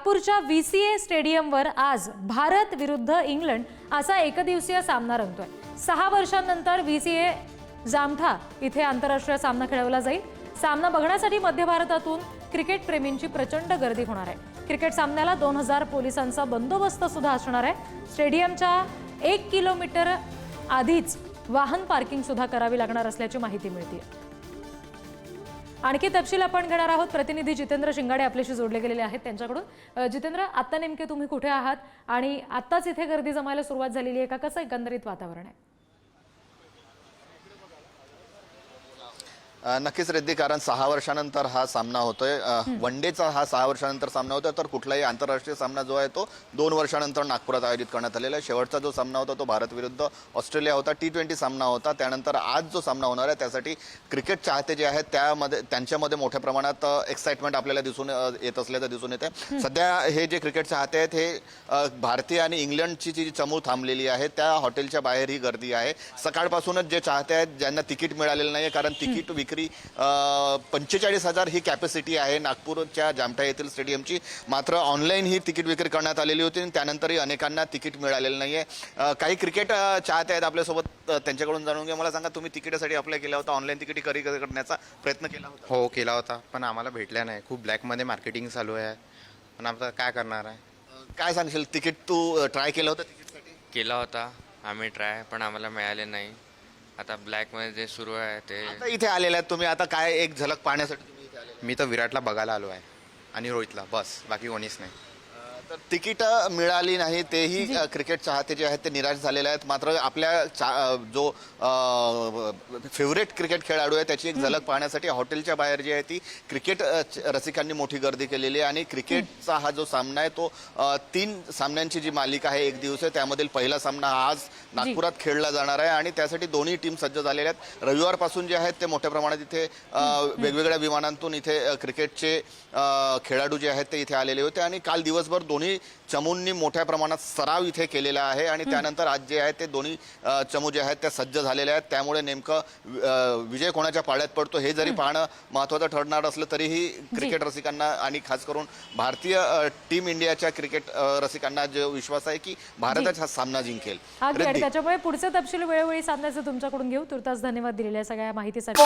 नागपूरच्या V C ए स्टेडियमवर आज भारत विरुद्ध इंग्लंड असा एकदिवसीय सामना रंगतोय. सहा वर्षांनंतर व्ही सी ए जामठा इथे आंतरराष्ट्रीय सामना खेळवला जाईल. सामना बघण्यासाठी मध्य भारतातून क्रिकेट प्रेमींची प्रचंड गर्दी होणार आहे. क्रिकेट सामन्याला दोन हजार पोलिसांचा बंदोबस्त सुद्धा असणार आहे. स्टेडियमच्या एक किलोमीटर आधीच वाहन पार्किंग सुद्धा करावी लागणार असल्याची माहिती मिळते आणखी तपशील आपण घेणार आहोत. प्रतिनिधी जितेंद्र शिंगाडे आपल्याशी जोडले गेलेले आहेत त्यांच्याकडून. जितेंद्र आता नेमके तुम्ही कुठे आहात? आणि आत्ताच इथे गर्दी जमायला सुरुवात झालेली आहे का? कसं एकंदरीत वातावरण आहे? नक्कीच रेड्डी कारण सहा वर्षानंतर हा सामना होतोय. वन डेचा हा सहा वर्षानंतर सामना होतोय तर कुठलाही आंतरराष्ट्रीय सामना जो आहे तो दोन वर्षानंतर नागपुरात आयोजित करण्यात आलेला आहे. शेवटचा जो सामना होता तो भारत विरुद्ध ऑस्ट्रेलिया होता. टी ट्वेंटी सामना होता. त्यानंतर आज जो सामना होणार आहे त्यासाठी क्रिकेट चाहते जे आहेत त्यामध्ये त्यांच्यामध्ये मोठ्या प्रमाणात एक्साइटमेंट आपल्याला दिसून येत असल्याचं दिसून येते सध्या हे जे क्रिकेट चाहते आहेत हे भारतीय आणि इंग्लंडची जी चमूळ थांबलेली आहे त्या हॉटेलच्या बाहेर ही गर्दी आहे. सकाळपासूनच जे चाहते आहेत ज्यांना तिकीट मिळालेलं नाही कारण तिकीट विक्री पंचेचाळीस हजार ही कॅपॅसिटी आहे नागपूरच्या जामठा येथील स्टेडियमची मात्र ऑनलाईन ही तिकीट विक्री करण्यात आलेली होती आणि त्यानंतरही अनेकांना तिकीट मिळालेलं नाही आहे काही क्रिकेट चाहते आहेत आपल्यासोबत त्यांच्याकडून जाणून घ्या. मला सांगा तुम्ही तिकीटासाठी अप्लाय केला होता ऑनलाईन तिकीट खरेदी करण्याचा प्रयत्न केला होता? हो केला होता. पण आम्हाला भेटल्या नाही. खूप ब्लॅकमध्ये मार्केटिंग चालू आहे. पण आता काय करणार आहे? काय सांगशील? तिकीट तू ट्राय केलं होतं तिकीटसाठी? केला होता. आम्ही ट्राय पण आम्हाला मिळाले नाही. आता ब्लॅकमध्ये जे सुरू आहे ते आता इथे आलेले आहेत तुम्ही. आता काय एक झलक पाहण्यासाठी तुम्ही इथे आलेले मी तर विराटला बघायला आलो आहे. आणि रोहितला. बस. बाकी कोणीच नाही. तर तिकीट मिळाली नाही तेही क्रिकेट चाहते जे आहेत ते निराश झालेले आहेत. मात्र आपल्या जो फेवरेट क्रिकेट खेळाडू आहे त्याची एक झलक पाहण्यासाठी हॉटेलच्या बाहेर जी आहे ती क्रिकेट रसिकांनी मोठी गर्दी केलेली आहे आणि क्रिकेटचा हा जो सामना आहे तो तीन सामन्यांची जी मालिका आहे एक दिवस आहे त्यामधील पहिला सामना आज नागपुरात खेळला जाणार आहे आणि त्यासाठी दोन्ही टीम सज्ज झालेल्या आहेत. रविवारपासून जे आहेत ते मोठ्या प्रमाणात इथे वेगवेगळ्या विमानांतून इथे क्रिकेटचे खेळाडू जे आहेत ते इथे आलेले होते आणि काल दिवसभर दोन्ही चमूंनी मोठ्या प्रमाणात सराव इथे केलेला आहे आणि त्यानंतर आज जे आहे ते दोन्ही चमू जे आहेत ते सज्ज झालेले आहेत. त्यामुळे नेमकं विजय कोणाच्या पाळ्यात पडतो हे जरी पाहणं महत्वाचं ठरणार असलं तरीही क्रिकेट रसिकांना आणि खास करून भारतीय टीम इंडियाच्या क्रिकेट रसिकांना जो विश्वास आहे की भारतच हा सामना जिंकेल. त्याच्यामुळे पुढचे तपशील वेळोवेळी साधण्याचं तुमच्याकडून घेऊ. तुर्तास धन्यवाद दिलेल्या सगळ्या माहितीसाठी.